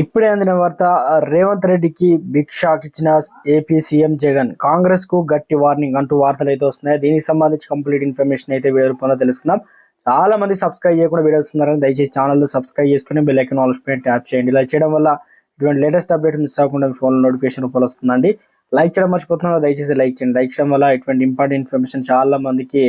ఇప్పుడే అందిన వార్త రేవంత్ రెడ్డికి బిగ్ షాక్ ఇచ్చిన ఏపీ సీఎం జగన్. కాంగ్రెస్కు గట్టి వార్నింగ్ అంటూ వార్తలు అయితే వస్తున్నాయి. దీనికి సంబంధించి కంప్లీట్ ఇన్ఫర్మేషన్ అయితే వీడియో రూపంలో తెలుసుకుందాం. చాలా మంది సబ్స్క్రైబ్ చేయకుండా వీడియోస్ ఉన్నారని దయచేసి ఛానల్ సబ్స్క్రైబ్ చేసుకుని బెల్ ఐకన్ ఆల్ ట్యాప్ చేయండి. ఇలా చేయడం వల్ల ఇటువంటి లేటెస్ట్ అప్డేట్ మిస్ అవ్వకుండా మీ ఫోన్లో నోటిఫికేషన్ రూపంలో వస్తుందండి. లైక్ చేయడం మర్చిపోతున్నారు. దయచేసి లైక్ చేయండి. లైక్ చేయడం వల్ల ఇటువంటి ఇంపార్టెంట్ ఇన్ఫర్మేషన్ చాలా మందికి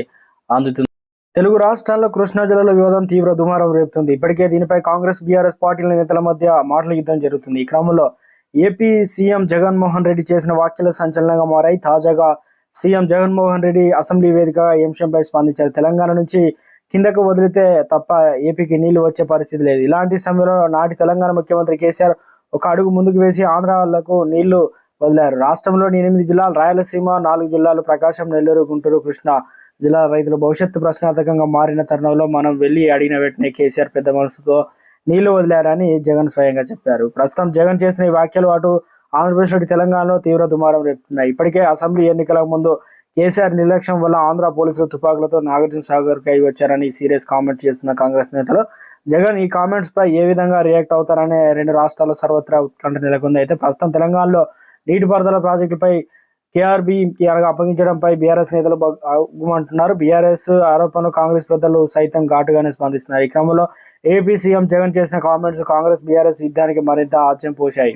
అందుతుంది. తెలుగు రాష్ట్రాల్లో కృష్ణా జిల్లాలో వివాదం తీవ్ర దుమారం రేపుతుంది. ఇప్పటికే దీనిపై కాంగ్రెస్ బీఆర్ఎస్ పార్టీల నేతల మధ్య మాటల యుద్ధం జరుగుతుంది. ఈ క్రమంలో ఏపీ సీఎం జగన్మోహన్ రెడ్డి చేసిన వ్యాఖ్యలు సంచలనంగా మారాయి. తాజాగా సీఎం జగన్మోహన్ రెడ్డి అసెంబ్లీ వేదికగా ఈ అంశంపై స్పందించారు. తెలంగాణ నుంచి కిందకు వదిలితే తప్ప ఏపీకి నీళ్ళు వచ్చే పరిస్థితి లేదు. ఇలాంటి సమయంలో నాటి తెలంగాణ ముఖ్యమంత్రి కేసీఆర్ ఒక అడుగు ముందుకు వేసి ఆంధ్రాలకు నీళ్ళు వదిలారు. రాష్ట్రంలోని ఎనిమిది జిల్లాలు రాయలసీమ నాలుగు జిల్లాలు ప్రకాశం నెల్లూరు గుంటూరు కృష్ణా జిల్లా రైతుల భవిష్యత్తు ప్రశ్నార్థకంగా మారిన తరుణంలో మనం వెళ్ళి అడిగిన వెంటనే కేసీఆర్ పెద్ద మనసుతో నీళ్ళు వదిలారని జగన్ స్వయంగా చెప్పారు. ప్రస్తుతం జగన్ చేసిన ఈ వ్యాఖ్యలు అటు ఆంధ్రప్రదేశ్ నుండి తెలంగాణలో తీవ్ర దుమారం రేపుతున్నాయి. ఇప్పటికే అసెంబ్లీ ఎన్నికల ముందు కేసీఆర్ నిర్లక్ష్యం వల్ల ఆంధ్ర పోలీసులు తుపాకులతో నాగార్జున సాగర్ కై వచ్చారని సీరియస్ కామెంట్ చేస్తున్న కాంగ్రెస్ నేతలు. జగన్ ఈ కామెంట్స్ పై ఏ విధంగా రియాక్ట్ అవుతారనే రెండు రాష్ట్రాల్లో సర్వత్రా ఉత్కంఠ నెలకొంది. అయితే ప్రస్తుతం తెలంగాణలో నీటిపారుదల ప్రాజెక్టుపై కేఆర్బి అప్పగించడంపై బీఆర్ఎస్ నేతలు అంటున్నారు బీఆర్ఎస్ ఆరోపణలు కాంగ్రెస్ పెద్దలు సైతం ఘాటుగానే స్పందిస్తున్నారు. ఈ క్రమంలో ఏపీ సీఎం జగన్ చేసిన కామెంట్స్ కాంగ్రెస్ బీఆర్ఎస్ యుద్ధానికి మరింత ఆశ్చర్యం పోశాయి.